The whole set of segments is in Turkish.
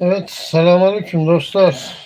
Evet, selamünaleyküm dostlar.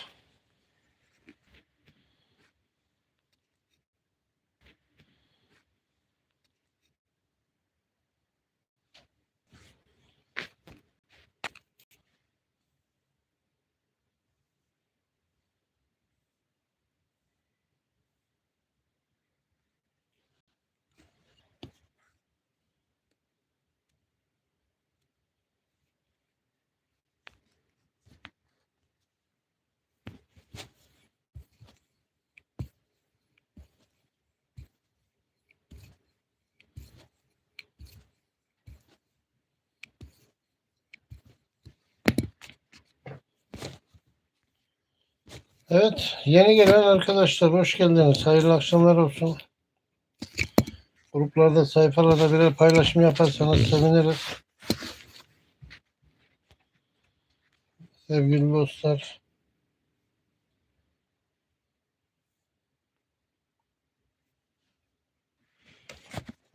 Evet, yeni gelen arkadaşlar hoş geldiniz. Hayırlı akşamlar olsun. Gruplarda, sayfalarda birer paylaşım yaparsanız seviniriz. Sevgili dostlar.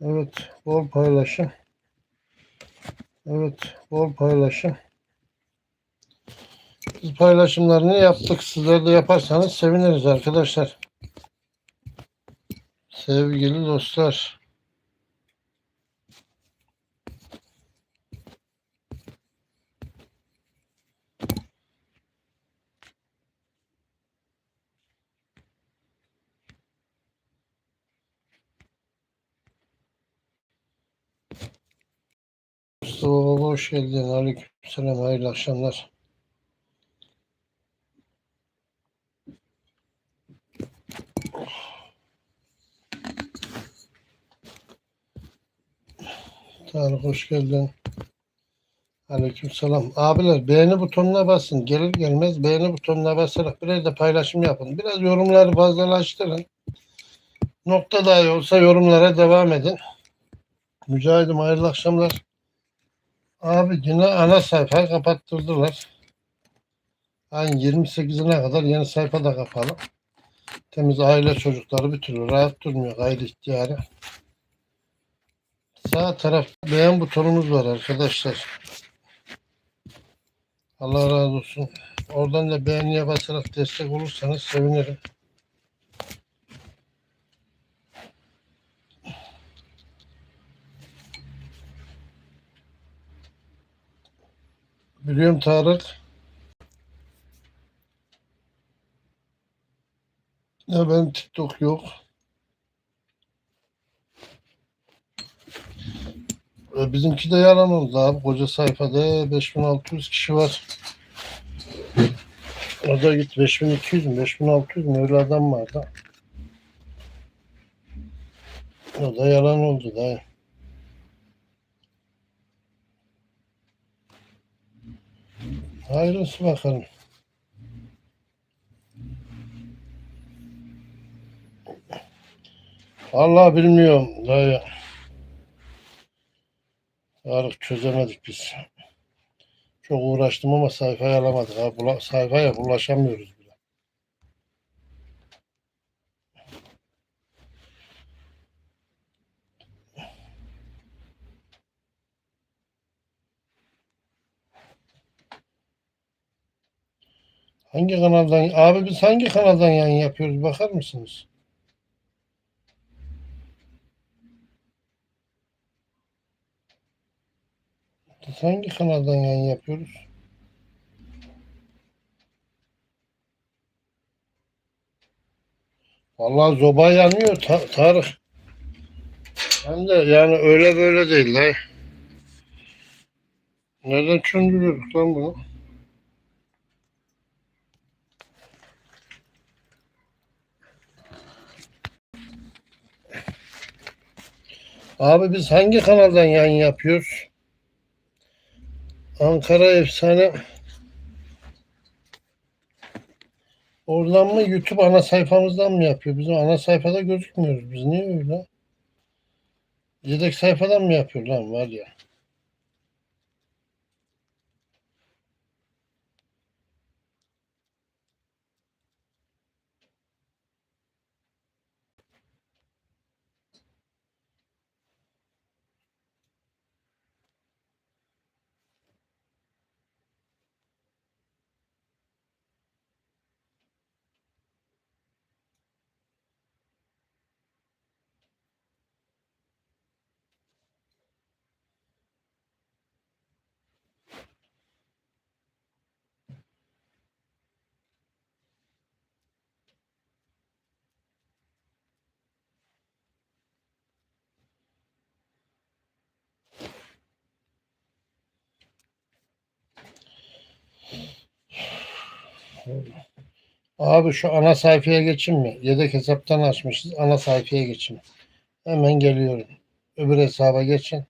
Evet, bol paylaşım. Evet, bol paylaşım. Paylaşımlarını yaptık. Sizler de yaparsanız seviniriz arkadaşlar. Sevgili dostlar. Hoş geldin. Aleykümselam. Hayırlı akşamlar. Tarık hoş geldin. Aleykümselam. Abiler beğeni butonuna basın. Gelir gelmez beğeni butonuna basarak birer de paylaşım yapın. Biraz yorumları fazlalaştırın. Nokta dahi olsa yorumlara devam edin. Mücahidim hayırlı akşamlar. Abi yine ana sayfayı kapattırdılar. Ayın 28'ine kadar yeni sayfa da kapalı. Temiz aile çocukları bir türlü rahat durmuyor gayri ihtiyari. Sağ tarafta beğen butonumuz var arkadaşlar. Allah razı olsun. Oradan da beğeniye basarak destek olursanız sevinirim. Biliyorum Tarık. Ya ben TikTok yok. E, Bizimki de oldu abi. Koca sayfada 5600 kişi var. O da git 5200 mü 5600 mü öyle adam vardı. O da yalan oldu dayı. Hayırlısı bakalım. Allah bilmiyorum dayı. Tarık çözemedik biz. Çok uğraştım ama sayfayı alamadık. Ha, bula, sayfaya ulaşamıyoruz bile. Hangi kanaldan? Abi biz hangi kanaldan yayın yapıyoruz bakar mısınız? Biz hangi kanaldan yayın yapıyoruz? Vallahi zoba yanıyor Ta- Tarık. Hem de yani öyle böyle değil la. Neden çöndürüyoruz lan bunu? Abi biz hangi kanaldan yayın yapıyoruz? Ankara Efsane Oradan mı YouTube ana sayfamızdan mı yapıyor? Bizim ana sayfada gözükmüyoruz. Biz niye öyle? Yedek sayfadan mı yapıyor lan var ya? Abi şu ana sayfaya geçeyim mi? Yedek hesaptan açmışız. Ana sayfaya geçeyim. Hemen geliyorum. Öbür hesaba geçin.